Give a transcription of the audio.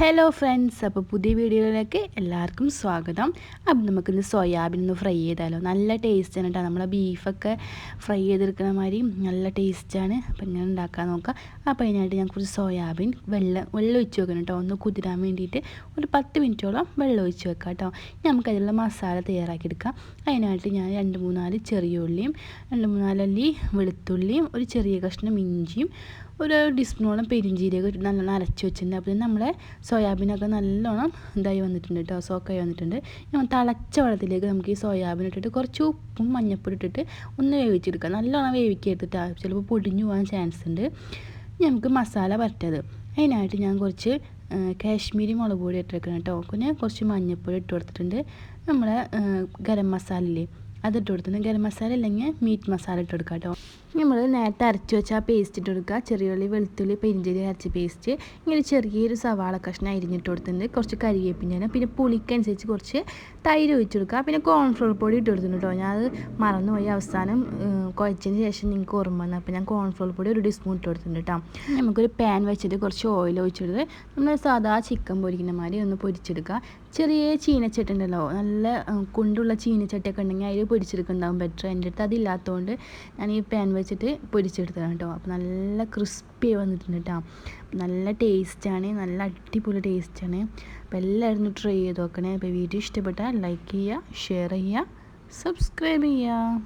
Hello friends അപ്പോൾ പുതിയ വീഡിയോയിലേക്ക് എല്ലാവർക്കും സ്വാഗതം. അപ്പം നമുക്കിന്ന് സോയാബീൻ ഒന്ന് ഫ്രൈ ചെയ്താലോ. നല്ല ടേസ്റ്റാണ് കേട്ടോ നമ്മളെ ബീഫൊക്കെ ഫ്രൈ ചെയ്തെടുക്കുന്ന മാതിരി നല്ല ടേസ്റ്റാണ് അപ്പം ഇങ്ങനെ ഉണ്ടാക്കാൻ നോക്കാം. അപ്പോൾ അതിനായിട്ട് ഞാൻ കുറച്ച് സോയാബീൻ വെള്ളം വെള്ളം ഒഴിച്ച് വെക്കണം കേട്ടോ ഒന്ന് കുതിരാൻ വേണ്ടിയിട്ട് ഒരു പത്ത് മിനിറ്റോളം വെള്ളം ഒഴിച്ച് വെക്കാം കേട്ടോ നമുക്കതിലുള്ള മസാല തയ്യാറാക്കി എടുക്കാം അതിനായിട്ട് ഞാൻ രണ്ട് മൂന്നാൽ ചെറിയ ഉള്ളിയും രണ്ട് മൂന്നാലല്ലി വെളുത്തുള്ളിയും ഒരു ചെറിയ കഷ്ണം ഇഞ്ചിയും ഒരു ടീസ്പൂണോളം പെരിഞ്ചീരകം നല്ലോണം അരച്ച് വെച്ചിട്ടുണ്ട്. അപ്പോൾ നമ്മളെ സോയാബീനൊക്കെ നല്ലോണം ഇതായി വന്നിട്ടുണ്ട് കേട്ടോ സോക്കായി വന്നിട്ടുണ്ട്. ഞാൻ തിളച്ച വെള്ളത്തിലേക്ക് നമുക്ക് ഈ സോയാബീൻ ഇട്ടിട്ട് കുറച്ച് ഉപ്പും മഞ്ഞപ്പൊടി ഇട്ടിട്ട് ഒന്ന് വേവിച്ചെടുക്കാം. നല്ലോണം വേവിക്കെടുത്തിട്ട് ചിലപ്പോൾ പൊടിഞ്ഞു പോകാൻ ചാൻസ് ഉണ്ട്. നമുക്ക് മസാല പറ്റത് അതിനായിട്ട് ഞാൻ കുറച്ച് കാശ്മീരി മുളക് പൊടി ഇട്ടിരിക്കണം കേട്ടോ പിന്നെ കുറച്ച് മഞ്ഞൾപ്പൊടി ഇട്ട് കൊടുത്തിട്ടുണ്ട്. നമ്മളെ ഗരം മസാല ഇല്ലേ അതിട്ട് കൊടുത്തിട്ടുണ്ട് ഗരം മസാല അല്ലെങ്കിൽ മീറ്റ് മസാല ഇട്ട് കൊടുക്കുക കേട്ടോ നമ്മൾ നേരത്തെ അരച്ച് വെച്ച ആ പേസ്റ്റ് ഇട്ട് കൊടുക്കുക ചെറിയുള്ളി വെളുത്തുള്ളി പെരിഞ്ചേരി അരച്ച പേസ്റ്റ് ഇങ്ങനെ ചെറിയൊരു സവാള കഷ്ണം അരിഞ്ഞിട്ട് കൊടുത്തിട്ടുണ്ട് കുറച്ച് കരിവേപ്പിന്റെ പിന്നെ പുളിക്കനുസരിച്ച് കുറച്ച് തൈര് ഒഴിച്ച് കൊടുക്കുക പിന്നെ കോൺഫ്ലോർ പൊടി ഇട്ട് കൊടുത്തിട്ടുണ്ട് കേട്ടോ. ഞാൻ അത് മറന്നുപോയി. അവസാനം കുഴച്ചതിന് ശേഷം നിങ്ങൾക്ക് ഓർമ്മ വന്നു അപ്പോൾ ഞാൻ കോൺഫ്ലോർ പൊടി ഒരു ടീസ്പൂൺ ഇട്ട് കൊടുത്തിട്ടുണ്ട് കേട്ടോ. നമുക്കൊരു പാൻ വെച്ചിട്ട് കുറച്ച് ഓയിൽ ഒഴിച്ചെടുത്ത് നമ്മൾ സാധാ ചിക്കൻ പൊരിക്കുന്ന മാതിരി ഒന്ന് പൊരിച്ചെടുക്കുക. ചെറിയ ചീനച്ചട്ടി ഉണ്ടല്ലോ. നല്ല കുണ്ടുള്ള ചീനച്ചട്ടിയൊക്കെ ഉണ്ടെങ്കിൽ അതിൽ പൊരിച്ചെടുക്കുന്നുണ്ടാവും ബെറ്റർ എന്റെ അടുത്ത് അതില്ലാത്തതുകൊണ്ട് ഞാൻ ഈ പാൻ വെച്ചിട്ട് പൊരിച്ചെടുത്തതാണ് കേട്ടോ അപ്പോൾ നല്ല ക്രിസ്പി വന്നിട്ടുണ്ട് കേട്ടോ നല്ല ടേസ്റ്റാണ് നല്ല അടിപൊളി ടേസ്റ്റാണ് അപ്പോൾ എല്ലാവരും ട്രൈ ചെയ്ത് നോക്കണേ. അപ്പോൾ വീഡിയോ ഇഷ്ടപ്പെട്ടാൽ ലൈക്ക് ചെയ്യുക ഷെയർ ചെയ്യുക സബ്സ്ക്രൈബ് ചെയ്യുക.